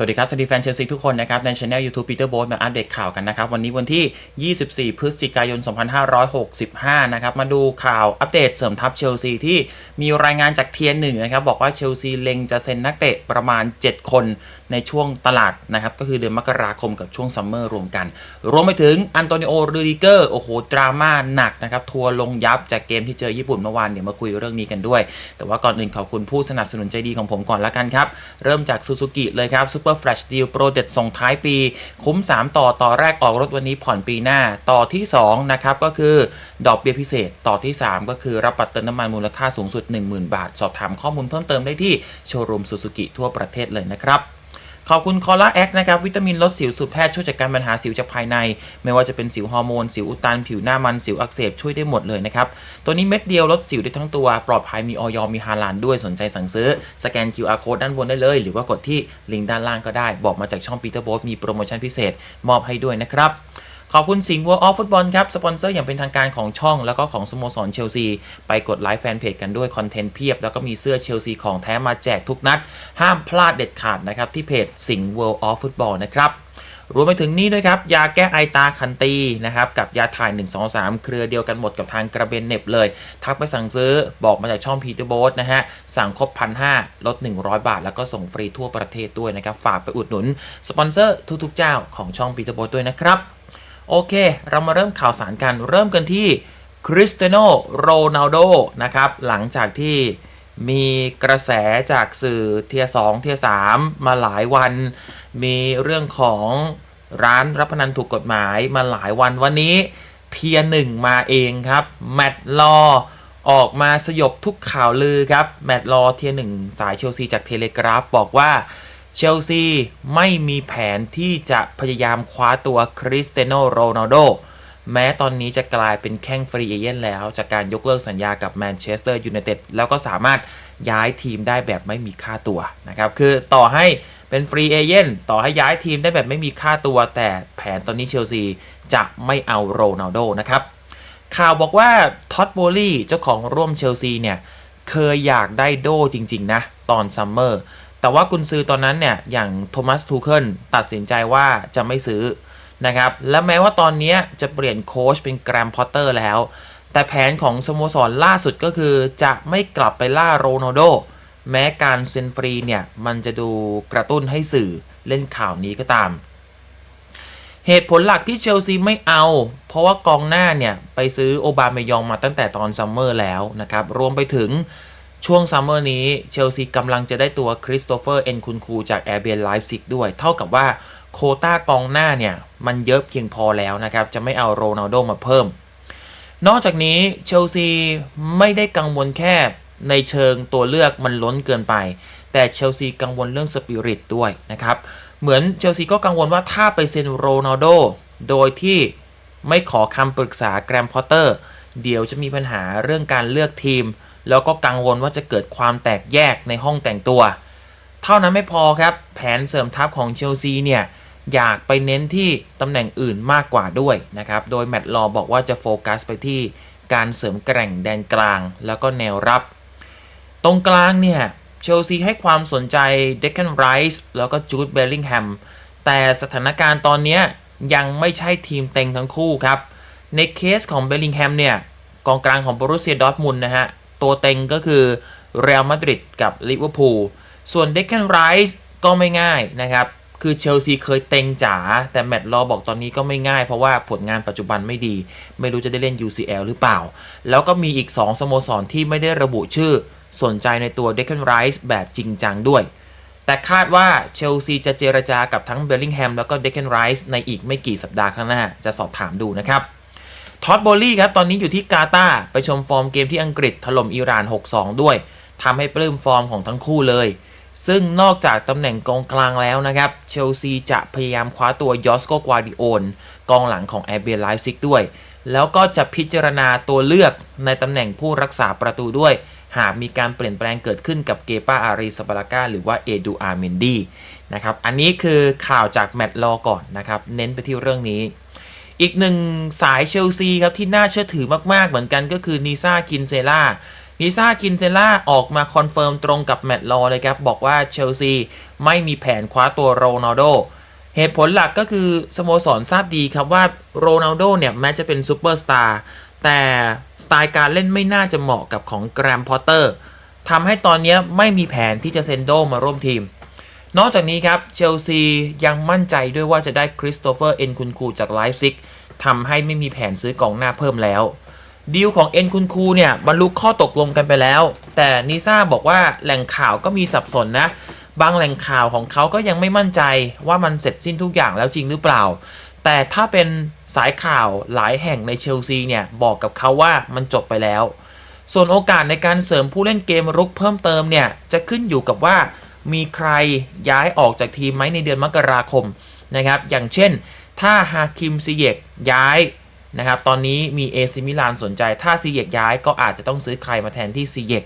สวัสดีครับ สวัสดีแฟนเชลซีทุกคนนะครับ ในช anel YouTube Peter b o มาอัปเดตข่าวกันนะครับ วันนี้วันที่ 24 พฤศจิกายน 2565 นะครับ มาดูข่าวอัปเดตเสริมทัพเชลซีที่มีรายงานจากเทียนหนึ่งนะครับ บอกว่าเชลซีเล็งจะเซ็นนักเตะประมาณ 7 คนในช่วงตลาดนะครับ ก็คือเดือนมกราคมกับช่วงซัมเมอร์รวมกัน รวมไปถึงอันโตนิโอรูดิเกอร์โอ้โหดราม่าหนักนะครับทัวร์ลงยับจากเกมที่เจอญี่ปุ่นเมื่อวานเดี๋ยวมาคุยเรื่องนี้กันด้วย แต่ว่าก่อนอื่นขอบคุณผู้สนับสนุนใจดีของผมก่อนละกันครับเริ่มจากซูซูกิเลยครับ Super Flash Deal โปรเด็ดส่งท้ายปี คุ้ม 3 ต่อ ต่อแรกออกรถวันนี้ผ่อนปีหน้า ต่อที่ 2 นะครับ ก็คือ ดอกเบี้ยพิเศษ ต่อที่ 3 ก็คือรับบัตรเติมน้ำมันมูลค่าสูงสุด 10,000 บาท สอบถามข้อมูลเพิ่มเติมได้ที่โชว์รูมซูซูกิทั่วประเทศเลยนะครับ ขอบคุณคอล่าแอคนะครับวิตามินลดสิวสูตรแพทย์ช่วยจัดการปัญหาสิวจากภายใน ไม่ว่าจะเป็นสิวฮอร์โมน สิวอุดตัน ผิวหน้ามันสิวอักเสบช่วยได้หมดเลยนะครับ ตัวนี้เม็ดเดียวลดสิวได้ทั้งตัว ปลอดภัยมีออยมีฮาลานด้วยสนใจสั่งซื้อ สแกน QR code ด้านบนได้เลย หรือว่ากดที่ลิงก์ด้านล่างก็ได้ บอกมาจากช่องปีเตอร์โบสมีโปรโมชั่นพิเศษมอบให้ด้วยนะครับ ขอบคุณสิงห์ World of Football ครับ สปอนเซอร์อย่างเป็นทางการของช่องแล้วก็ของสโมสรเชลซี ไปกดไลค์แฟนเพจกันด้วยคอนเทนต์เพียบ แล้วก็มีเสื้อเชลซีของแท้มาแจกทุกนัด ห้ามพลาดเด็ดขาดนะครับ ที่เพจสิงห์ World of Football นะครับรวมไปถึงนี่ด้วยครับ ยาแก้ไอตาคันตีนะครับ กับยาถ่าย 1 2 3 เครือเดียวกันหมดกับทางกระเบนเน็บเลย ทักไปสั่งซื้อบอกมาจากช่องพีเตอร์โบสนะฮะ สั่งครบพันห้าลด 100 บาท แล้วก็ส่งฟรีทั่วประเทศด้วยนะครับ ฝากไปอุดหนุน สปอนเซอร์ทุกๆเจ้าของช่องพีเตอร์โบสด้วยนะครับ โอเค เรามาเริ่มข่าวสารกัน เริ่มกันที่คริสเตียโนโรนัลโดนะครับ หลังจากที่มีกระแสจากสื่อเทียสองเทียสามมาหลายวัน มีเรื่องของร้านรับพนันถูกกฎหมายมาหลายวันวันนี้เทียหนึ่งมาเองครับ แมตต์ลอออกมาสยบทุกข่าวลือครับ แมตต์ลอเทียหนึ่งสายเชลซีจากเทเลกราฟบอกว่า เชลซีไม่มีแผนที่จะพยายามคว้าตัวคริสเตียโนโรนัลโดแม้ตอนนี้จะกลายเป็นแข้งฟรีเอเย่นแล้วจากการยกเลิกสัญญากับแมนเชสเตอร์ยูไนเต็ดแล้วก็สามารถย้ายทีมได้แบบไม่มีค่าตัวนะครับคือต่อให้เป็นฟรีเอเย่นต่อให้ย้ายทีมได้แบบไม่มีค่าตัว แต่แผนตอนนี้เชลซีจะไม่เอาโรนัลโดนะครับข่าวบอกว่าท็อตโบลี่เจ้าของร่วมเชลซีเนี่ยเคยอยากได้โดจริง ๆ นะ ตอนซัมเมอร์ แต่ว่ากุนซือตอนนั้นเนี่ยอย่างโทมัสทูเคิลตัดสินใจว่าจะไม่ซื้อนะครับและแม้ว่าตอนนี้จะเปลี่ยนโค้ชเป็นแกรมพอตเตอร์แล้ว แต่แผนของสโมสรล่าสุดก็คือจะไม่กลับไปล่าโรนัลโดแม้การเซ็นฟรีเนี่ย มันจะดูกระตุ้นให้สื่อเล่นข่าวนี้ก็ตาม เหตุผลหลักที่เชลซีไม่เอา เพราะว่ากองหน้าเนี่ย ไปซื้อโอบาเมยองมาตั้งแต่ตอนซัมเมอร์แล้วนะครับ รวมไปถึง ช่วงซัมเมอร์นี้เชลซีกำลังจะได้ตัวคริสโตเฟอร์เอ็นคุณคูจากแอร์เบียนไลฟ์ซิกด้วย เท่ากับว่าโคต้ากองหน้าเนี่ย มันเยอะเพียงพอแล้วนะครับ จะไม่เอาโรนัลโดมาเพิ่ม นอกจากนี้เชลซีไม่ได้กังวลแค่ในเชิงตัวเลือกมันล้นเกินไป แต่เชลซีกังวลเรื่องสปิริตด้วยนะครับ เหมือนเชลซีก็กังวลว่าถ้าไปเซ็นโรนัลโดโดยที่ไม่ขอคำปรึกษาแกรมพอตเตอร์ เดี๋ยวจะมีปัญหาเรื่องการเลือกทีม แล้วก็กังวลว่าจะเกิดความแตกแยกในห้องแต่งตัว เท่านั้นไม่พอครับ แผนเสริมทัพของเชลซีเนี่ยอยากไปเน้นที่ตำแหน่งอื่นมากกว่าด้วยนะครับ โดยแมตต์ลอบอกว่าจะโฟกัสไปที่การเสริมแกร่งแดนกลาง แล้วก็แนวรับ ตรงกลางเนี่ยเชลซีให้ความสนใจเดค a นไรส์แล้วก็จูดเบลลิงแฮมแต่สถานการณ์ตอนนี้ยังไม่ใช่ทีมเต็งทั้งคู่ครับ ในเคสของเบลลิงแฮมเนี่ยกองกลางของบรูเซียดอร์ทมุนนะฮะ ตัวเต็งก็คือเรอัลมาดริดกับลิเวอร์พูลส่วนเดค a นไรส์ก็ไม่ง่ายนะครับ คือเชลซีเคยเต็งจ๋าแต่แมตต์รอบอกตอนนี้ก็ไม่ง่าย เพราะว่าผลงานปัจจุบันไม่ดี ไม่รู้จะได้เล่น UCL หรือเปล่า แล้วก็มีอีก 2 สโมสรที่ไม่ได้ระบุชื่อสนใจในตัวเดค a นไรส์แบบจริงจังด้วย แต่คาดว่าเชลซีจะเจรจากับทั้งเบลลิงแฮมแล้วก็เดค a นไรส์ในอีกไม่กี่สัปดาห์ข้างหน้าจะสอบถามดูนะครับ ท็อตโบลี่ครับ ตอนนี้อยู่ที่กาตาร์ไปชมฟอร์มเกมที่อังกฤษถล่มอิหร่าน 6-2 ด้วยทำให้ปลื้มฟอร์มของทั้งคู่เลย ซึ่งนอกจากตำแหน่งกองกลางแล้วนะครับ เชลซีจะพยายามคว้าตัวยอสโกกวาดิโอนกองหลังของแอเบียไลฟ์ซิกด้วย แล้วก็จะพิจารณาตัวเลือกในตำแหน่งผู้รักษาประตูด้วย หากมีการเปลี่ยนแปลงเกิดขึ้นกับเกปาอารีสปารากาหรือว่าเอดูอาร์เมนดีนะครับ อันนี้คือข่าวจากแมตต์ลอก่อนนะครับ เน้นไปที่เรื่องนี้ อีกหนึ่งสายเชลซีครับที่น่าเชื่อถือมาก ๆ เหมือนกันก็คือนิซ่ากินเซล่านิซ่าคินเซล่าออกมาคอนเฟิร์มตรงกับแมตต์ลอเลยครับ บอกว่าเชลซีไม่มีแผนคว้าตัวโรนัลโดเหตุผลหลักก็คือสโมสรทราบดีครับว่าโรนัลโดเนี่ยแม้จะเป็นซูเปอร์สตาร์แต่สไตล์การเล่นไม่น่าจะเหมาะกับของแกรมพอตเตอร์ทำให้ตอนนี้ไม่มีแผนที่จะเซนโดมาร่วมทีม นอกจากนี้ครับเชลซียังมั่นใจด้วยว่าจะได้คริสโตเฟอร์เอ็นคุนคูจากไลฟ์ซิกทำให้ไม่มีแผนซื้อกองหน้าเพิ่มแล้วดีลของเอ็นคุนคูเนี่ยบรรลุข้อตกลงกันไปแล้ว แต่นิซ่าบอกว่าแหล่งข่าวก็มีสับสนนะ บางแหล่งข่าวของเขาก็ยังไม่มั่นใจว่ามันเสร็จสิ้นทุกอย่างแล้วจริงหรือเปล่า แต่ถ้าเป็นสายข่าวหลายแห่งในเชลซีเนี่ยบอกกับเขาว่ามันจบไปแล้ว ส่วนโอกาสในการเสริมผู้เล่นเกมรุกเพิ่มเติมเนี่ยจะขึ้นอยู่กับว่า มีใครย้ายออกจากทีมไหมในเดือนมกราคมนะครับอย่างเช่น ถ้าฮาคิมซีเยกย้ายนะครับตอนนี้มีเอซิมิลานสนใจ ถ้าซีเยกย้ายก็อาจจะต้องซื้อใครมาแทนที่ซีเยก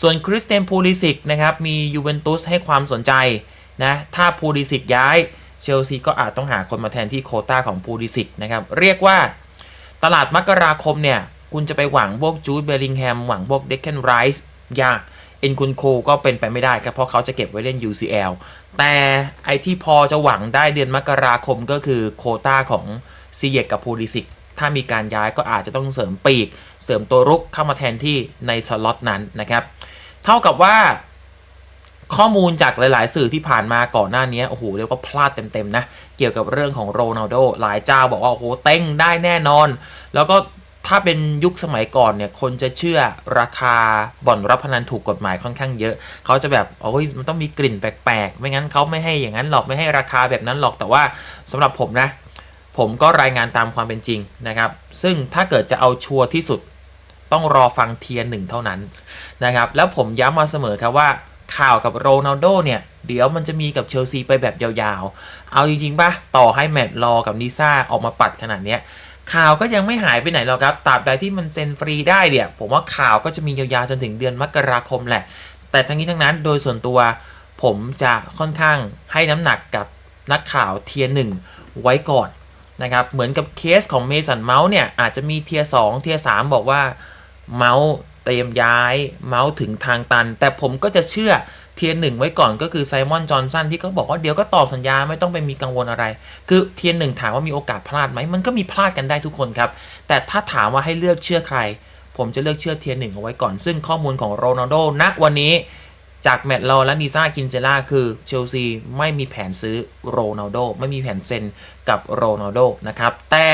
ส่วนคริสเตนพูลิสิกนะครับมียูเวนตุสให้ความสนใจนะถ้าพูลิสิกย้ายเชลซีก็อาจต้องหาคนมาแทนที่โคต้าของพูลิสิกนะครับเรียกว่าตลาดมกราคมเนี่ยคุณจะไปหวังพวกจูดเบลลิงแฮมหวังพวกเด็กเคนไรส์ยาก เอ็นคุนโคก็เป็นไปไม่ได้ครับ เพราะเขาจะเก็บไว้เล่น UCL แต่ไอที่พอจะหวังได้เดือนมกราคมก็คือโคต้าของซีเยกกับพูลิสิก ถ้ามีการย้ายก็อาจจะต้องเสริมปีก เสริมตัวรุกเข้ามาแทนที่ในสล็อตนั้นนะครับ เท่ากับว่าข้อมูลจากหลาย ๆ สื่อที่ผ่านมาก่อนหน้านี้โอ้โหเรียกว่าพลาดเต็ม ๆ นะ เกี่ยวกับเรื่องของโรนัลโดหลายเจ้าบอกว่า โอ้โห เต้งได้แน่นอน แล้วก็ ถ้าเป็นยุคสมัยก่อนเนี่ยคนจะเชื่อราคาบ่อนรับพนันถูกกฎหมายค่อนข้างเยอะ เขาจะแบบโอ้ยมันต้องมีกลิ่นแปลกๆ ไม่งั้นเขาไม่ให้อย่างนั้นหรอกไม่ให้ราคาแบบนั้นหรอกแต่ว่าสำหรับผมนะ ผมก็รายงานตามความเป็นจริงนะครับ ซึ่งถ้าเกิดจะเอาชัวร์ที่สุด ต้องรอฟังเทียร์หนึ่งเท่านั้นนะครับแล้วผมย้ำมาเสมอครับว่าข่าวกับโรนัลโดเนี่ยเดี๋ยวมันจะมีกับเชลซีไปแบบยาวๆ เอาจริงๆปะต่อให้แมตต์รอกับนิซ่าออกมาปัดขนาดเนี้ย ข่าวก็ยังไม่หายไปไหนหรอกครับตราบใดที่มันเซ็นฟรีได้เนี่ยผมว่าข่าวก็จะมียาวๆจนถึงเดือนมกราคมแหละ แต่ทั้งนี้ทั้งนั้นโดยส่วนตัว ผมจะค่อนข้างให้น้ำหนักกับนักข่าวเทียร์หนึ่งไว้ก่อนนะครับเหมือนกับเคสของเมสันเมาส์เนี่ยอาจจะมีเทียร์สเทียร์สบอกว่าเมาส์เตรียมย้ายเมาส์ถึงทางตัน แต่ผมก็จะเชื่อ เทียร์หนึ่งไว้ก่อนก็คือไซมอนจอห์นสันที่เขาบอกว่าเดี๋ยวก็ต่อสัญญาไม่ต้องไปมีกังวลอะไร คือเทียร์หนึ่งถามว่ามีโอกาสพลาดไหมมันก็มีพลาดกันได้ทุกคนครับ แต่ถ้าถามว่าให้เลือกเชื่อใคร ผมจะเลือกเชื่อเทียร์หนึ่งเอาไว้ก่อน ซึ่งข้อมูลของโรนัลโดณวันนี้จากแมตต์ลอและนิซ่ากินเจล่าคือเชลซีไม่มีแผนซื้อโรนัลโดไม่มีแผนเซ็นกับโรนัลโดนะครับแต่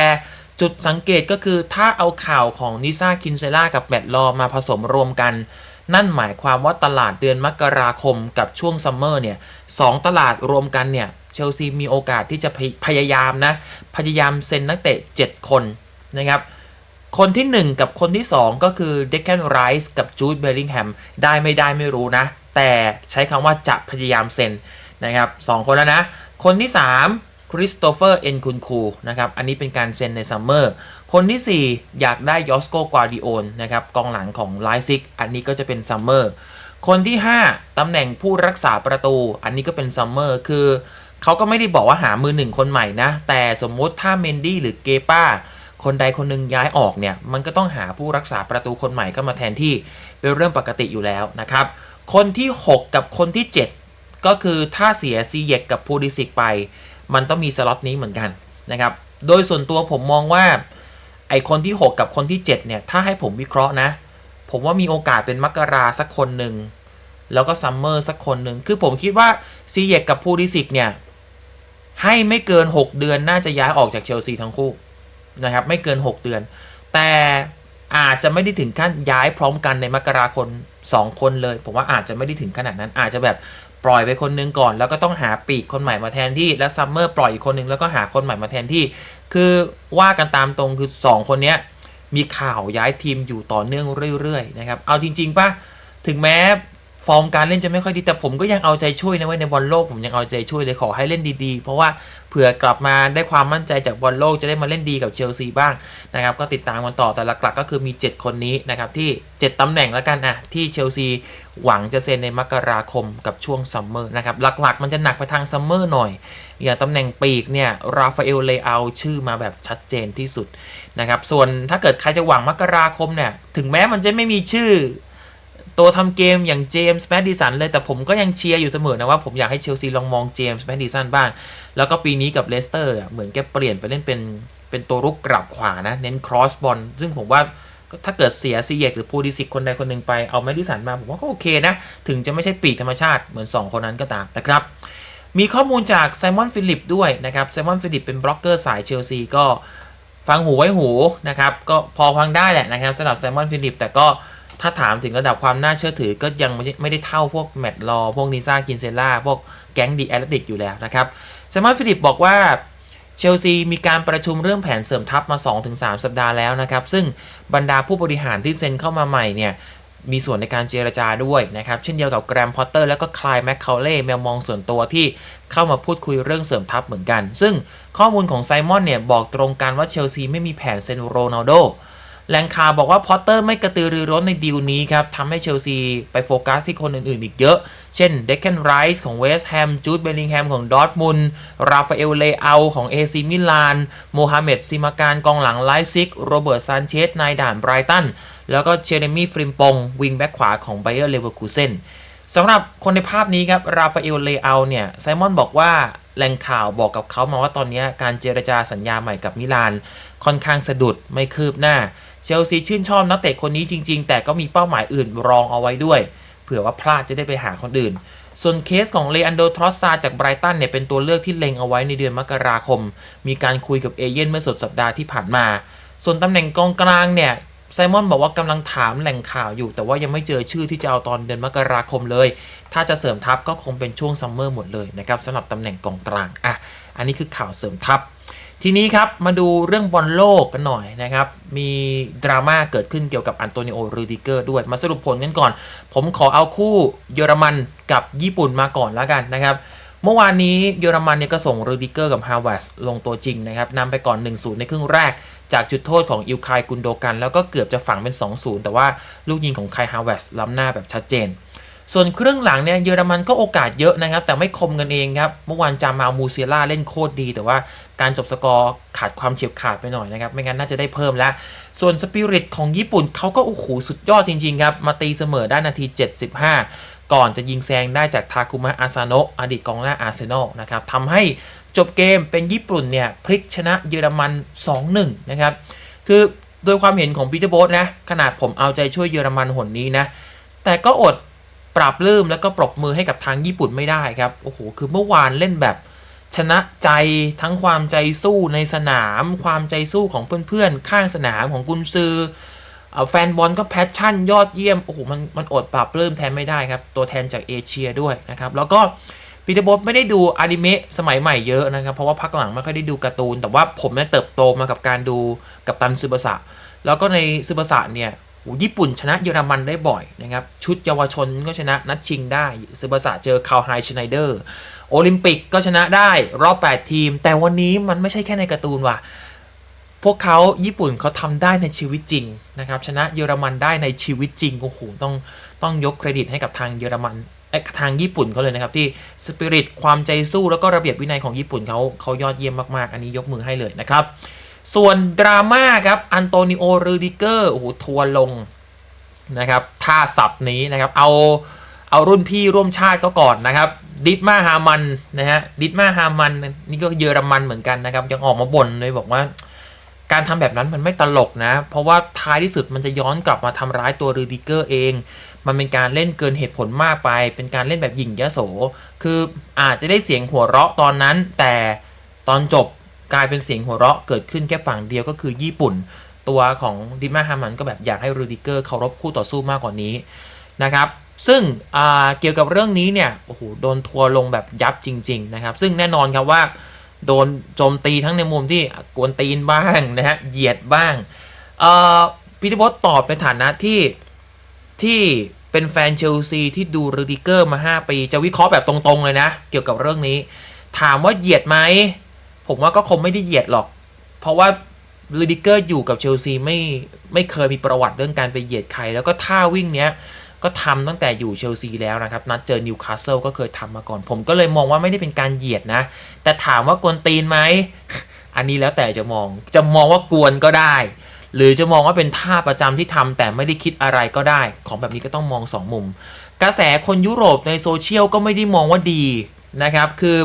จุดสังเกตก็คือถ้าเอาข่าวของนิซ่าคินเซล่ากับแมตต์ลอมาผสมรวมกัน นั่นหมายความว่าตลาดเดือนมกราคมกับช่วงซัมเมอร์เนี่ยสองตลาดรวมกันเนี่ยเชลซีมีโอกาสที่จะพยพยายามนะ พยายามเซ็นนักเตะ 7 คนนะครับคนที่ 1 กับคนที่ 2 ก็คือเด c แคนไรส์กับจูดเบลลิงแฮมได้ไม่ได้ไม่รู้นะ แต่ใช้คำว่าจะพยายามเซ็นนะครับสคนแล้วนะ คนที่ 3 คริสโตเฟอร์เอ็นคุนคูนะครับ อันนี้เป็นการเซ็นในซัมเมอร์ คนที่ 4 อยากได้ยอสโกกวาดิโอนนะครับกองหลังของไลซิก อันนี้ก็จะเป็นซัมเมอร์ คนที่ 5 ตำแหน่งผู้รักษาประตู อันนี้ก็เป็นซัมเมอร์ คือเขาก็ไม่ได้บอกว่าหามือหนึ่งคนใหม่นะ แต่สมมติถ้าเมนดี้หรือเกป้าคนใดคนหนึ่งย้ายออกเนี่ย มันก็ต้องหาผู้รักษาประตูคนใหม่เข้ามาแทนที่เป็นเรื่องปกติอยู่แล้วนะครับ คนที่ 6 กับคนที่ 7 ก็คือถ้าเสียซีเยกกับพูดิสิกไป มันต้องมีสล็อตนี้เหมือนกันนะครับ โดยส่วนตัวผมมองว่าไอคนที่ 6 กับคนที่ 7 เนี่ย ถ้าให้ผมวิเคราะห์นะ ผมว่ามีโอกาสเป็นมกราสักคนหนึ่ง แล้วก็ซัมเมอร์สักคนหนึ่ง คือผมคิดว่าซีเยกกับพูดิสิกเนี่ย ให้ไม่เกิน 6 เดือนน่าจะย้ายออกจากเชลซีทั้งคู่นะครับ ไม่เกิน 6 เดือน แต่อาจจะไม่ได้ถึงขั้นย้ายพร้อมกันในมกราคม2คนเลย ผมว่าอาจจะไม่ได้ถึงขนาดนั้น อาจจะแบบ ปล่อยไปคนนึงก่อน แล้วก็ต้องหาปีกคนใหม่มาแทนที่ แล้วซัมเมอร์ปล่อยอีกคนนึงแล้วก็หาคนใหม่มาแทนที่ คือว่ากันตามตรงคือ 2 คนเนี้ยมีข่าวย้ายทีมอยู่ต่อเนื่องเรื่อยๆนะครับ เอาจริงๆปะถึงแม้ ฟอร์มการเล่นจะไม่ค่อยดีแต่ผมก็ยังเอาใจช่วยนะเว้ยในบอลโลกผมยังเอาใจช่วยเลยขอให้เล่นดีๆ เพราะว่าเผื่อกลับมาได้ความมั่นใจจากบอลโลกจะได้มาเล่นดีกับเชลซีบ้างนะครับก็ติดตามกันต่อแต่หลักๆก็คือมี 7 คนนี้นะครับที่ 7ตำแหน่งแล้วกันอะที่เชลซีหวังจะเซ็นในมกราคมกับช่วงซัมเมอร์นะครับหลักๆ มันจะหนักไปทางซัมเมอร์หน่อยอย่างตำแหน่งปีกเนี่ยราฟาเอลเลอาชื่อมาแบบชัดเจนที่สุดนะครับส่วนถ้าเกิดใครจะหวังมกราคมเนี่ยถึงแม้มันจะไม่มีชื่อ ตัวทำเกมอย่างเจมส์แมดดิสันเลยแต่ผมก็ยังเชียร์อยู่เสมอนะว่าผมอยากให้เชลซีลองมองเจมส์แมดดิสันบ้าง แล้วก็ปีนี้กับเลสเตอร์เหมือนแกเปลี่ยนไปเล่นเป็นเป็นตัวรุกกลับขวานะ เน้นครอสบอลซึ่งผมว่าถ้าเกิดเสียซีเยกหรือพูดิสิกคนใดคนหนึ่งไปเอาแมดดิสันมา ผมว่าก็โอเคนะ ถึงจะไม่ใช่ปีกธรรมชาติเหมือน 2 คนนั้นก็ตามนะครับมีข้อมูลจากไซมอนฟิลิปด้วยนะครับไซมอนฟิลิปเป็นบล็อกเกอร์สายเชลซีก็ฟังหูไว้หูนะครับก็พอฟังได้แหละนะครับสำหรับไซมอนฟิลิปแต่ก็ ถ้าถามถึงระดับความน่าเชื่อถือก็ยังไม่ได้เท่าพวกแมตลอพวกนิซ่าคินเซล่าพวกแก๊งดีแอตเลติกอยู่แล้วนะครับไซมอนฟิลิปบอกว่าเชลซีมีการประชุมเรื่องแผนเสริมทัพมา 2-3 สัปดาห์แล้วนะครับ ซึ่งบรรดาผู้บริหารที่เซ็นเข้ามาใหม่เนี่ยมีส่วนในการเจรจาด้วยนะครับ เช่นเดียวกับแกรมพอตเตอร์แล้วก็คลายแมคเคาเล่แมวมองส่วนตัวที่เข้ามาพูดคุยเรื่องเสริมทัพเหมือนกัน ซึ่งข้อมูลของไซมอนเนี่ยบอกตรงกันว่าเชลซีไม่มีแผนเซ็นโรนัลโด แหล่งข่าวบอกว่าพอตเตอร์ไม่กระตือรือร้นในดีลนี้ครับทำให้เชลซีไปโฟกัสที่คนอื่นๆ อีกเยอะ เช่นเดคเคนไรส์ของเวสต์แฮมจูดเบลลิงแฮมของดอร์ทมุนราฟาเอลเลอาของเอซีมิลานโมฮัมเหม็ดซิมาการกองหลังไลฟ์ซิก โรเบิร์ตซานเชสนายด่านไบรตัน แล้วก็เจเรมี่ฟริมปงวิงแบ็กขวาของไบเออร์เลเวอร์คูเซนสำหรับคนในภาพนี้ครับราฟาเอลเลอาเนี่ยไซมอนบอกว่าแหล่งข่าวบอกกับเขามาว่าตอนนี้การเจรจาสัญญาใหม่กับมิลานค่อนข้างสะดุดไม่คืบหน้า เชลซีชื่นชอบนักเตะคนนี้จริง ๆ แต่ก็มีเป้าหมายอื่นรองเอาไว้ด้วย เผื่อว่าพลาดจะได้ไปหาคนอื่น ส่วนเคสของเลอันโดทรอสซาจากไบรตันเนี่ยเป็นตัวเลือกที่เล็งเอาไว้ในเดือนมกราคม มีการคุยกับเอเย่นเมื่อสุดสัปดาห์ที่ผ่านมา ส่วนตำแหน่งกองกลางเนี่ยไซมอนบอกว่ากำลังถามแหล่งข่าวอยู่ แต่ว่ายังไม่เจอชื่อที่จะเอาตอนเดือนมกราคมเลย ถ้าจะเสริมทัพก็คงเป็นช่วงซัมเมอร์หมดเลยนะครับสำหรับตำแหน่งกองกลางอะอันนี้คือข่าวเสริมทัพ ทีนี้ครับมาดูเรื่องบอลโลกกันหน่อยนะครับ มีดราม่าเกิดขึ้นเกี่ยวกับอันโตนิโอรูดิเกอร์ด้วย มาสรุปผลกันก่อน ผมขอเอาคู่เยอรมันกับญี่ปุ่นมาก่อนแล้วกันนะครับ เมื่อวานนี้เยอรมันเนี่ยก็ส่งรูดิเกอร์กับฮาวเวสลงตัวจริงนะครับนำไปก่อน 1-0 ในครึ่งแรก จากจุดโทษของอิลคายกุนโดกัน แล้วก็เกือบจะฝังเป็น 2-0 แต่ว่าลูกยิงของไคฮาวเวสล้ำหน้าแบบชัดเจน ส่วนครึ่งหลังเนี่ยเยอรมันก็โอกาสเยอะนะครับ แต่ไม่คมกันเองครับ เมื่อวานจามามูเซียล่าเล่นโคตรดี แต่ว่าการจบสกอร์ขาดความเฉียบขาดไปหน่อยนะครับ ไม่งั้นน่าจะได้เพิ่มแล้วส่วนสปิริตของญี่ปุ่นเขาก็โอ้โหสุดยอดจริงๆครับ มาตีเสมอได้นาที 75 ก่อนจะยิงแซงได้จากทาคุมะอาซาโนะอดีตกองหน้าอาร์เซนอลนะครับทำให้จบเกมเป็นญี่ปุ่นเนี่ยพลิกชนะเยอรมัน 2-1 นะครับคือโดยความเห็นของปีเตอร์โบสนะขนาดผมเอาใจช่วยเยอรมันหนนี้นะแต่ก็อด ปราบลืมแล้วก็ปรบมือให้กับทางญี่ปุ่นไม่ได้ครับ โอ้โห คือเมื่อวานเล่นแบบชนะใจทั้งความใจสู้ในสนาม ความใจสู้ของเพื่อนๆ ข้างสนามของกุนซือแฟนบอลก็แพชชั่นยอดเยี่ยม โอ้โห มันมันอดปราบปลื้มแทนไม่ได้ครับ ตัวแทนจากเอเชียด้วยนะครับ แล้วก็ปีเตอร์โบสไม่ได้ดูอนิเมะสมัยใหม่เยอะนะครับ เพราะว่าพักหลังไม่ค่อยได้ดูการ์ตูน แต่ว่าผมเนี่ยเติบโตมากับการดูกับตันซึบะสะแล้วก็ในซึบะสะเนี่ย ญี่ปุ่นชนะเยอรมันได้บ่อยนะครับ ชุดเยาวชนก็ชนะนัดชิงได้ซึบะสะเจอคาวไฮชไนเดอร์ โอลิมปิกก็ชนะได้รอบ 8 ทีม แต่วันนี้มันไม่ใช่แค่ในการ์ตูนว่ะ พวกเขาญี่ปุ่นเขาทำได้ในชีวิตจริงนะครับ ชนะเยอรมันได้ในชีวิตจริงโอ้โหต้องต้องยกเครดิตให้กับทางเยอรมันเอ้ทางญี่ปุ่นเขาเลยนะครับที่สปิริตความใจสู้แล้วก็ระเบียบวินัยของญี่ปุ่นเขาเขายอดเยี่ยมมากๆ อันนี้ยกมือให้เลยนะครับ ส่วนดราม่าครับอันโตนิโอรูดิเกอร์โอ้โหทัวร์ลงนะครับท่าสับนี้นะครับเอาเอารุ่นพี่ร่วมชาติเขาก่อนนะครับดิดมาฮามันนะฮะดิดมาฮามันนี่ก็เยอรมันเหมือนกันนะครับยังออกมาบ่นเลยบอกว่าการทำแบบนั้นมันไม่ตลกนะ เพราะว่าท้ายที่สุดมันจะย้อนกลับมาทำร้ายตัวรูดิเกอร์เอง มันเป็นการเล่นเกินเหตุผลมากไป เป็นการเล่นแบบหยิ่งยโส คืออาจจะได้เสียงหัวเราะตอนนั้น แต่ตอนจบ กลายเป็นเสียงหัวเราะเกิดขึ้นแค่ฝั่งเดียวก็คือญี่ปุ่น ตัวของดิมาฮามันก็แบบอยากให้รูดิเกอร์เคารพคู่ต่อสู้มากกว่านี้นะครับซึ่งเกี่ยวกับเรื่องนี้เนี่ยโอ้โหโดนทัวร์ลงแบบยับจริง ๆ นะครับ ซึ่งแน่นอนครับว่าโดนโจมตีทั้งในมุมที่กวนตีนบ้างนะฮะเหยียดบ้างเอ่อพีทบอสตอบในฐานะที่ที่เป็นแฟนเชลซีที่ดูรูดิเกอร์มา 5 ปี จะวิเคราะห์แบบตรง ๆ เลยนะ เกี่ยวกับเรื่องนี้ ถามว่าเหยียดไหม ผมว่าก็คงไม่ได้เหยียดหรอก เพราะว่ารูดิเกอร์อยู่กับเชลซีไม่ไม่เคยมีประวัติเรื่องการไปเหยียดใคร แล้วก็ท่าวิ่งเนี้ยก็ทำตั้งแต่อยู่เชลซีแล้วนะครับ นัดเจอนิวคาสเซิลก็เคยทำมาก่อน ผมก็เลยมองว่าไม่ได้เป็นการเหยียดนะ แต่ถามว่ากวนตีนไหม อันนี้แล้วแต่จะมอง จะมองว่ากวนก็ได้ หรือจะมองว่าเป็นท่าประจำที่ทำแต่ไม่ได้คิดอะไรก็ได้ ของแบบนี้ก็ต้องมองสองมุม กระแสคนยุโรปในโซเชียลก็ไม่ได้มองว่าดีนะครับ คือ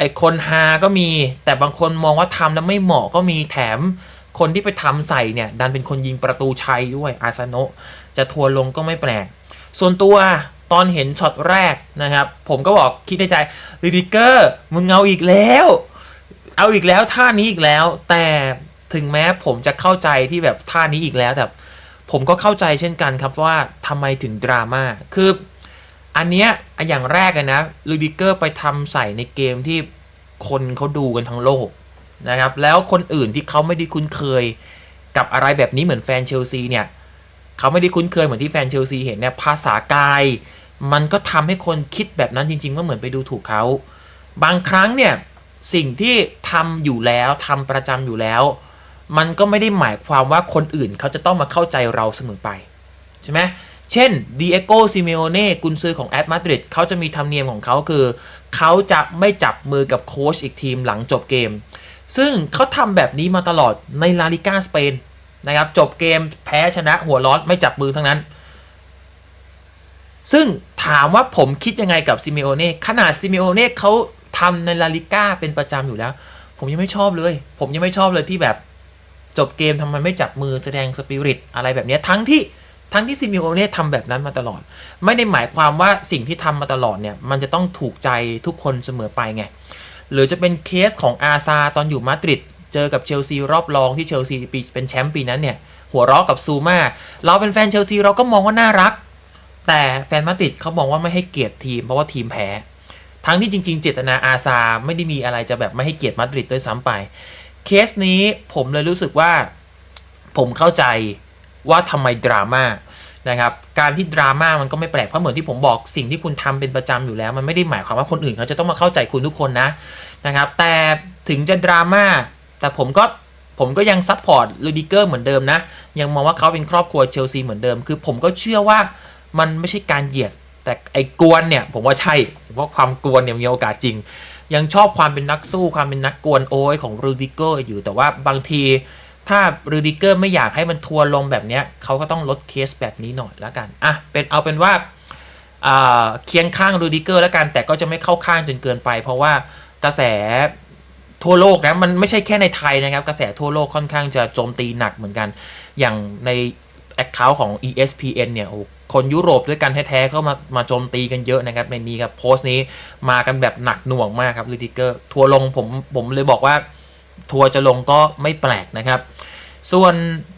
ไอคนฮาก็มี แต่บางคนมองว่าทำแล้วไม่เหมาะก็มีแถมคนที่ไปทำใส่เนี่ย ดันเป็นคนยิงประตูชัยด้วยอาซาโนะจะทัวร์ลงก็ไม่แปลก ส่วนตัวตอนเห็นช็อตแรกนะครับ ผมก็บอกคิดในใจลิดิเกอร์มึงเอาอีกแล้ว เอาอีกแล้วท่านี้อีกแล้ว แต่ถึงแม้ผมจะเข้าใจที่แบบท่านี้อีกแล้วแต่ผมก็เข้าใจเช่นกันครับว่าทำไมถึงดราม่าคือ อันเนี้ยอันอย่างแรกเลยนะลูดิเกอร์ไปทำใส่ในเกมที่คนเขาดูกันทั้งโลกนะครับ แล้วคนอื่นที่เขาไม่ได้คุ้นเคยกับอะไรแบบนี้เหมือนแฟนเชลซีเนี่ยเขาไม่ได้คุ้นเคยเหมือนที่แฟนเชลซีเห็นเนี่ยภาษากาย มันก็ทำให้คนคิดแบบนั้นจริงๆว่าเหมือนไปดูถูกเขาบางครั้งเนี่ยสิ่งที่ทำอยู่แล้วทำประจำอยู่แล้ว มันก็ไม่ได้หมายความว่าคนอื่นเขาจะต้องมาเข้าใจเราเสมอไปใช่ไหม เช่นดีเอโกซิเมโอเน่กุนซือของแอตมาดริดเขาจะมีธรรมเนียมของเขาคือ เขาจะไม่จับมือกับโค้ชอีกทีมหลังจบเกม ซึ่งเขาทำแบบนี้มาตลอดในลาลิก้าสเปนนะครับจบเกมแพ้ชนะหัวร้อนไม่จับมือทั้งนั้น ซึ่งถามว่าผมคิดยังไงกับซิเมโอเน่ขนาดซิเมโอเน่เขาทำในลาลิก้าเป็นประจำอยู่แล้ว ผมยังไม่ชอบเลย ผมยังไม่ชอบเลยที่แบบจบเกมทำไมไม่จับมือแสดงสปิริตอะไรแบบนี้ทั้งที่ ทั้งที่ซิมิโอเน่ทำแบบนั้นมาตลอด ไม่ได้หมายความว่าสิ่งที่ทำมาตลอดเนี่ย มันจะต้องถูกใจทุกคนเสมอไปไง หรือจะเป็นเคสของอาซาตอนอยู่มาดริดเจอกับเชลซีรอบรองที่เชลซีปีเป็นแชมป์ปีนั้นเนี่ย หัวเราะกับซูมาเราเป็นแฟนเชลซีเราก็มองว่าน่ารัก แต่แฟนมาดริดเขามองว่าไม่ให้เกียรติทีมเพราะว่าทีมแพ้ทั้งที่จริง ๆ เจตนาอาซาไม่ได้มีอะไรจะแบบไม่ให้เกียรติมาดริดด้วยซ้ำไป เคสนี้ผมเลยรู้สึกว่า ผมเข้าใจ ว่าทำไมดราม่านะครับการที่ดราม่ามันก็ไม่แปลกเพราะเหมือนที่ผมบอกสิ่งที่คุณทำเป็นประจำอยู่แล้ว มันไม่ได้หมายความว่าคนอื่นเขาจะต้องมาเข้าใจคุณทุกคนนะนะครับแต่ถึงจะดราม่าแต่ผมก็ผมก็ยังซัพพอร์ตลูดิเกอร์เหมือนเดิมนะ ยังมองว่าเขาเป็นครอบครัวเชลซีเหมือนเดิม คือผมก็เชื่อว่ามันไม่ใช่การเหยียด แต่ไอ้กวนเนี่ย ผมว่าใช่ผมว่าความกวนเนี่ยมีโอกาสจริง ยังชอบความเป็นนักสู้ความเป็นนักกวนโอ้ยของลูดิเกอร์อยู่แต่ว่าบางที ถ้ารูดิเกอร์ไม่อยากให้มันทัวร์ลงแบบนี้เขาก็ต้องลดเคสแบบนี้หน่อยแล้วกันอะเป็นเอาเป็นว่าเคียงข้างรูดิเกอร์แล้วกัน แต่ก็จะไม่เข้าข้างจนเกินไป เพราะว่ากระแสทั่วโลกนะมันไม่ใช่แค่ในไทยนะครับ กระแสทั่วโลกค่อนข้างจะโจมตีหนักเหมือนกัน อย่างในแอคเคาท์ของ ESPN เนี่ยโอ้คนยุโรปด้วยกันแท้ๆก็มามาโจมตีกันเยอะนะครับ ในนี้ครับโพสต์นี้มากันแบบหนักหน่วงมากครับรูดิเกอร์ทัวร์ลงผมผมเลยบอกว่า ทัวร์จะลงก็ไม่แปลกนะครับ ส่วน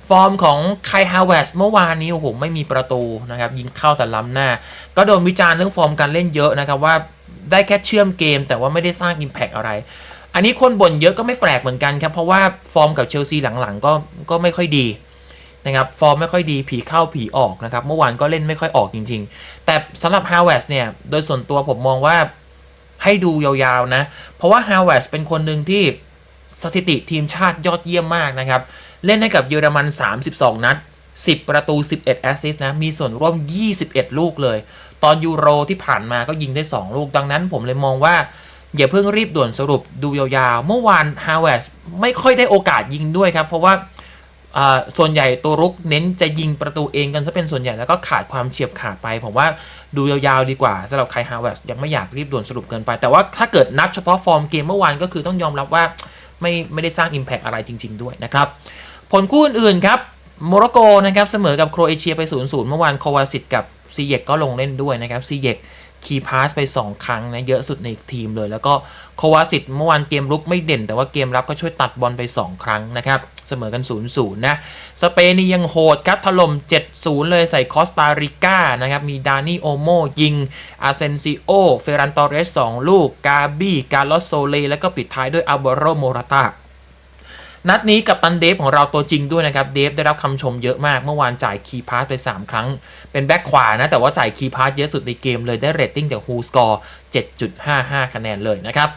ฟอร์มของไคฮาวเวสเมื่อวานนี้โอ้โหไม่มีประตูนะครับ ยิงเข้าแต่ล้ำหน้า ก็โดนวิจารณ์เรื่องฟอร์มการเล่นเยอะนะครับว่าได้แค่เชื่อมเกม แต่ว่าไม่ได้สร้าง Impact อะไร อันนี้คนบ่นเยอะก็ไม่แปลกเหมือนกันครับ เพราะว่าฟอร์มกับเชลซีหลังๆ ก็ก็ไม่ค่อยดีนะครับฟอร์มไม่ค่อยดีผีเข้าผีออกนะครับ เมื่อวานก็เล่นไม่ค่อยออกจริง ๆ แต่สำหรับฮาวเวสเนี่ย โดยส่วนตัวผมมองว่าให้ดูยาวๆนะ เพราะว่าฮาวเวสเป็นคนหนึ่งที่ สถิติทีมชาติยอดเยี่ยมมากนะครับ เล่นให้กับเยอรมัน 32 นัด 10 ประตู 11 แอสซิสต์นะ มีส่วนร่วม 21 ลูกเลย ตอนยูโรที่ผ่านมาก็ยิงได้ 2 ลูก ดังนั้นผมเลยมองว่า อย่าเพิ่งรีบด่วนสรุปดูยาวๆ เมื่อวานฮาวเวสไม่ค่อยได้โอกาสยิงด้วยครับ เพราะว่าส่วนใหญ่ตัวรุกเน้นจะยิงประตูเองกันซะเป็นส่วนใหญ่แล้วก็ขาดความเฉียบขาดไป ผมว่าดูยาวๆดีกว่าสำหรับใครฮาวเวสยังไม่อยากรีบด่วนสรุปเกินไป แต่ว่าถ้าเกิดนับเฉพาะฟอร์มเกมเมื่อวานก็คือต้องยอมรับว่า ไม่ไม่ได้สร้าง Impact อะไรจริง ๆ ด้วยนะครับ ผลคู่อื่นๆครับโมร็อกโกนะครับเสมอกับโครเอเชียไป 0-0 เมื่อวานโควาซิตกับซีเยกก็ลงเล่นด้วยนะครับซีเยก คีพาสไป 2 ครั้งนะ เยอะสุดในทีมเลย แล้วก็โควาซิตเมื่อวานเกมรุกไม่เด่น แต่ว่าเกมรับก็ช่วยตัดบอลไป 2 ครั้งนะครับ เสมอกัน 0-0 นะ สเปนนี่ยังโหดครับ ถล่ม 7-0 เลยใส่คอสตาริกานะครับ มีดานี่โอโมยิง อาเซนซิโอ เฟรันตอเรส 2 ลูก กาบี้ กาลอสโซเล แล้วก็ปิดท้ายด้วยอัลเบโรโมราตา นัดนี้กับตันเดฟของเราตัวจริงด้วยนะครับ เดฟได้รับคำชมเยอะมาก เมื่อวานจ่ายคีย์พาสไป 3 ครั้ง เป็นแบ็คขวานะ แต่ว่าจ่ายคีย์พาสเยอะสุดในเกมเลยได้เรตติ้งจากฮูสกอร์7.55 คะแนนเลยนะครับ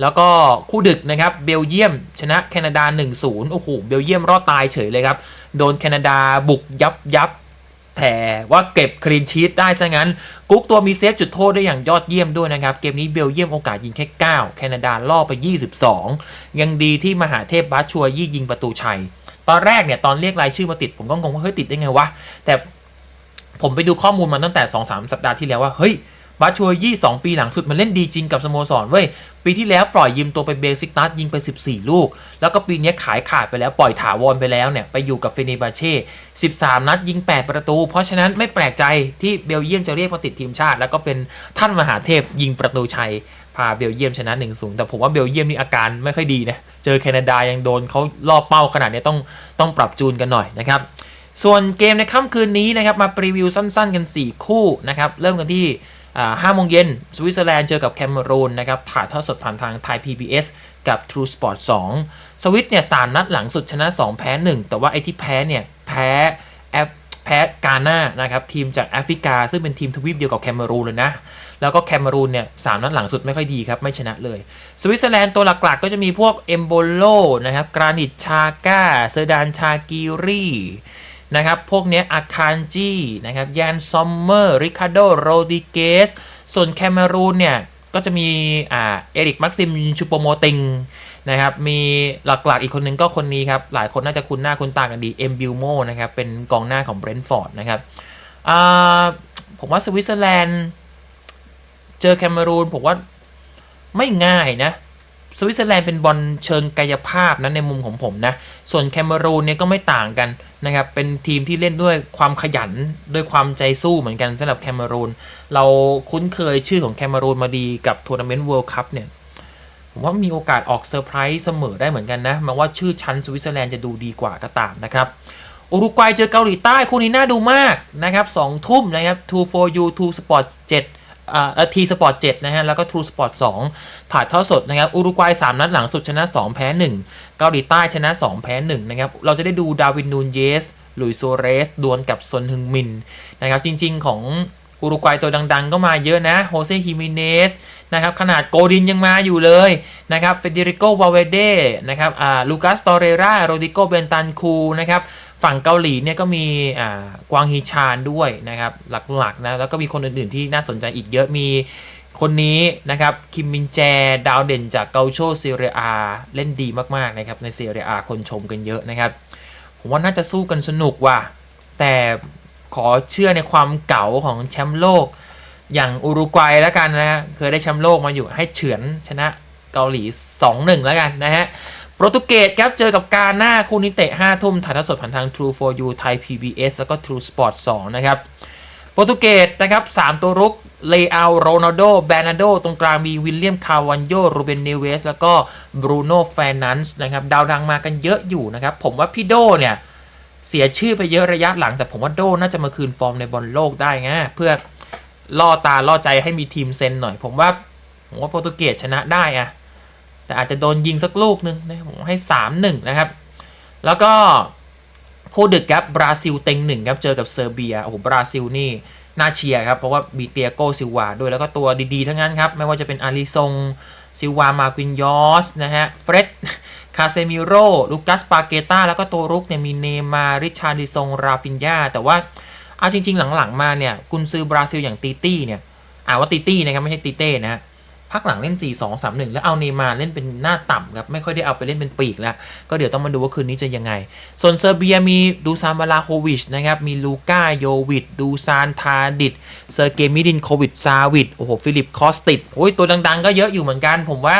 แล้วก็คู่ดึกนะครับ เบลเยียม ชนะแคนาดา 1-0 โอ้โห เบลเยียมรอดตายเฉยเลยครับ โดนแคนาดาบุกยับยับ แต่ว่าเก็บคลีนชีตได้ซะงั้น กุ๊กตัวมีเซฟจุดโทษได้อย่างยอดเยี่ยมด้วยนะครับ เกมนี้เบลเยียมโอกาสยิงแค่ 9 แคนาดาล่อไป 22 ยังดีที่มหาเทพบาชัวยี่ยิงประตูชัย ตอนแรกเนี่ยตอนเรียกรายชื่อมาติด ผมก็งงว่าเฮ้ยติดได้ไงวะ แต่ผมไปดูข้อมูลมาตั้งแต่ 2-3 สัปดาห์ที่แล้วว่าเฮ้ย บาชัวยี่สองปีหลังสุดมันเล่นดีจริงกับสโมสรเว้ย ปีที่แล้วปล่อยยืมตัวไปเบสิกนัสยิงไป 14 ลูก แล้วก็ปีนี้ขายขาดไปแล้วปล่อยถาวรไปแล้วเนี่ย ไปอยู่กับเฟเนบาเช่ 13 นัดยิง 8 ประตู เพราะฉะนั้นไม่แปลกใจที่เบลเยียมจะเรียกมาติดทีมชาติ แล้วก็เป็นท่านมหาเทพยิงประตูชัยพาเบลเยียมชนะ 1-0 แต่ผมว่าเบลเยียมนี่อาการไม่ค่อยดีนะ เจอแคนาดายังโดนเขาล่อเป้าขนาดนี้ต้องต้องปรับจูนกันหน่อยนะครับส่วนเกมในค่ำคืนนี้นะครับมาปรีวิวสั้นๆกัน 4 คู่นะครับเริ่มกันที่ ห้าโมงเย็นสวิตเซอร์แลนด์เจอกับแคเมรูนนะครับถ่ายทอดสดผ่านทางไทย PBS กับ True Sport 2 สวิตเนี่ยสามนัดหลังสุดชนะ 2 แพ้ 1 แต่ว่าไอ้ที่แพ้เนี่ย แพ้แอฟแพ้กาหน้านะครับ ทีมจากแอฟริกา ซึ่งเป็นทีมทวีปเดียวกับแคเมรูนเลยนะ แล้วก็แคเมรูนเนี่ยสามนัดหลังสุดไม่ค่อยดีครับ ไม่ชนะเลย สวิตเซอร์แลนด์ตัวหลักๆ ก็จะมีพวกเอมโบโลนะครับกรานิตชาก้าเซอร์ดานชากิรี นะครับ พวกนี้อาคารจีนะครับยานซอมเมอร์ ริคาโด โรดิเกส ส่วนแคเมรูนเนี่ย ก็จะมีอ่าเอริก มักซิม ชูโปโมติงนะครับ มีหลักๆอีกคนนึงก็คนนี้ครับ หลายคนน่าจะคุ้นหน้าคุ้นตากันดี เอ็มบิลโมนะครับ เป็นกองหน้าของเบรนท์ฟอร์ดนะครับอ่าผมว่าสวิตเซอร์แลนด์ เจอแคเมรูนผมว่าไม่ง่ายนะ สวิตเซอร์แลนด์เป็นบอลเชิงกายภาพนะในมุมของผมนะ ส่วนแคเมรูนเนี่ยก็ไม่ต่างกันนะครับ เป็นทีมที่เล่นด้วยความขยันด้วยความใจสู้เหมือนกันสำหรับแคเมรูน เราคุ้นเคยชื่อของแคเมรูนมาดีกับทัวร์นาเมนต์เวิลด์คัพเนี่ยผมว่ามีโอกาสออกเซอร์ไพรส์เสมอได้เหมือนกันนะแม้ว่าชื่อชั้นสวิตเซอร์แลนด์จะดูดีกว่าก็ตามนะครับอุรุกวัยเจอเกาหลีใต้คู่นี้น่าดูมากนะครับสองทุ่มนะครับ2 for you 2 sport 7 ทีสปอร์ต7นะฮะ แล้วก็ True Sport 2ถ่ายทอดสดนะครับอุรุกวัย 3 นัดหลังสุดชนะ 2 แพ้ 1 เกาหลีใต้ชนะ 2 แพ้ 1 นะครับ เราจะได้ดูดาวินนูนเยสหลุยโซเรส ดวลกับซนฮึงมิน นะครับ จริง ๆ ของอุรุกวัยตัวดังๆ ก็มาเยอะนะ โฮเซฮิมิเนส นะครับ ขนาดโกดินยังมาอยู่เลย นะครับ เฟเดริโกวาเวเด นะครับ อ่า ลูคัส ตอเรราโรดิโก เบนตันคู นะครับ ฝั่งเกาหลีเนี่ยก็มีอ่ากวางฮีชานด้วยนะครับหลักๆนะแล้วก็มีคนอื่นๆที่น่าสนใจอีกเยอะมีคนนี้นะครับคิมมินแจดาวเด่นจากเกาโชเซเรียอาเล่นดีมากๆนะครับในเซเรียอาคนชมกันเยอะนะครับ ผมว่าน่าจะสู้กันสนุกว่ะแต่ขอเชื่อในความเก๋าของแชมป์โลก อย่างอุรุกวัยแล้วกันนะฮะเคยได้แชมป์โลกมาอยู่ให้เฉือนชนะเกาหลี 2-1 แล้วกันนะฮะ โปรตุเกสครับ เจอกับกาหน้าคู่นี้เตะ5ทุ่มถ่ายทอดสดผ่านทาง True for You ไทย PBS แล้วก็ True Sport 2 นะครับ โปรตุเกสนะครับ 3 ตัวรุก เลอาโรนัลโด แบรนาโด ตรงกลางมีวิลเลียม คาวันโย รูเบน เนเวส แล้วก็บรูโน่แฟนนันส์นะครับ ดาวดังมากันเยอะอยู่นะครับ ผมว่าพี่โดเนี่ย เสียชื่อไปเยอะระยะหลัง แต่ผมว่าโดน่าจะมาคืนฟอร์มในบอลโลกได้ไงเพื่อล่อตาล่อใจให้มีทีมเซนหน่อย ผมว่าผมว่าโปรตุเกสชนะได้อะ แต่อาจจะโดนยิงสักลูกนึงนะผมให้ 3-1 นะครับ แล้วก็คู่ดึกครับบราซิลเต็งหนึ่งครับเจอกับเซอร์เบียโอ้โหบราซิลนี่น่าเชียร์ครับเพราะว่ามีเตียโกซิลวาด้วยแล้วก็ตัวดีๆ ทั้งนั้นครับ ไม่ว่าจะเป็นอาริซงซิลวามาควินยอสนะฮะเฟร็ดคาเซมิโรลูกัสปาเกตาแล้วก็ตัวรุกเนี่ยมีเนมาริชาร์ดิซงราฟินยาแต่ว่าเอาจริง ๆ หลังๆมาเนี่ยกุนซือบราซิลอย่างตีตี้เนี่ยอ่าว่าตีตี้นะครับไม่ใช่ตีเต้นะฮะ พักหลังเล่น 4 2 3 1 แล้วเอาเนมาเล่นเป็นหน้าต่ำครับ ไม่ค่อยได้เอาไปเล่นเป็นปีกแล้ว ก็เดี๋ยวต้องมาดูว่าคืนนี้จะยังไง ส่วนเซอร์เบียมีดูซานบาลาโควิชนะครับ มีลูก้าโยวิดดูซานทาดิดเซอร์เกมิดินโควิดซาวิดโอ้โหฟิลิปคอสติดโอ้ยตัวดังๆ ก็เยอะอยู่เหมือนกัน ผมว่า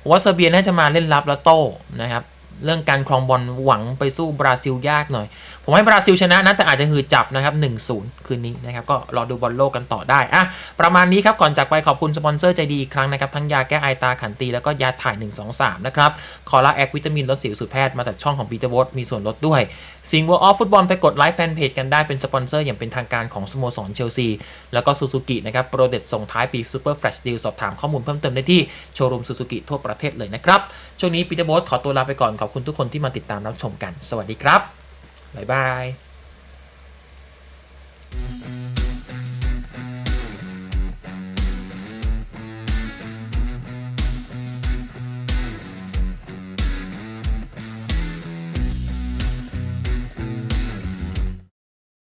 ผมว่าเซอร์เบียน่าจะมาเล่นรับแล้วโต้นะครับเรื่องการครองบอลหวังไปสู้บราซิลยากหน่อย ผมให้บราซิลชนะนะแต่อาจจะหือจับนะครับ1-0 คืนนี้นะครับก็รอดูบอลโลกกันต่อได้อะประมาณนี้ครับก่อนจากไปขอบคุณสปอนเซอร์ใจดีอีกครั้งนะครับทั้งยาแก้ไอตาขันตีแล้วก็ยาถ่าย 123 นะครับคอลาแอควิตามินลดสิวสูตรแพทย์มาจากช่องของปีเตอร์บอสมีส่วนลดด้วยซิงวัลออฟฟุตบอลไปกดไลค์แฟนเพจกันได้เป็นสปอนเซอร์อย่างเป็นทางการของสโมสรเชลซีแล้วก็ซูซูกินะครับโปรเด็ดส่งท้ายปีซูเปอร์แฟลชดีลสอบถามข้อมูลเพิ่มเติมได้ที่โชว์รูมซูซูกิทั่วประเทศเลยนะครับช่วงนี้ปีเตอร์บอสขอตัวลาไปก่อนขอบคุณทุกคนที่มาติดตามรับชมกัน สวัสดีครับ Bye bye.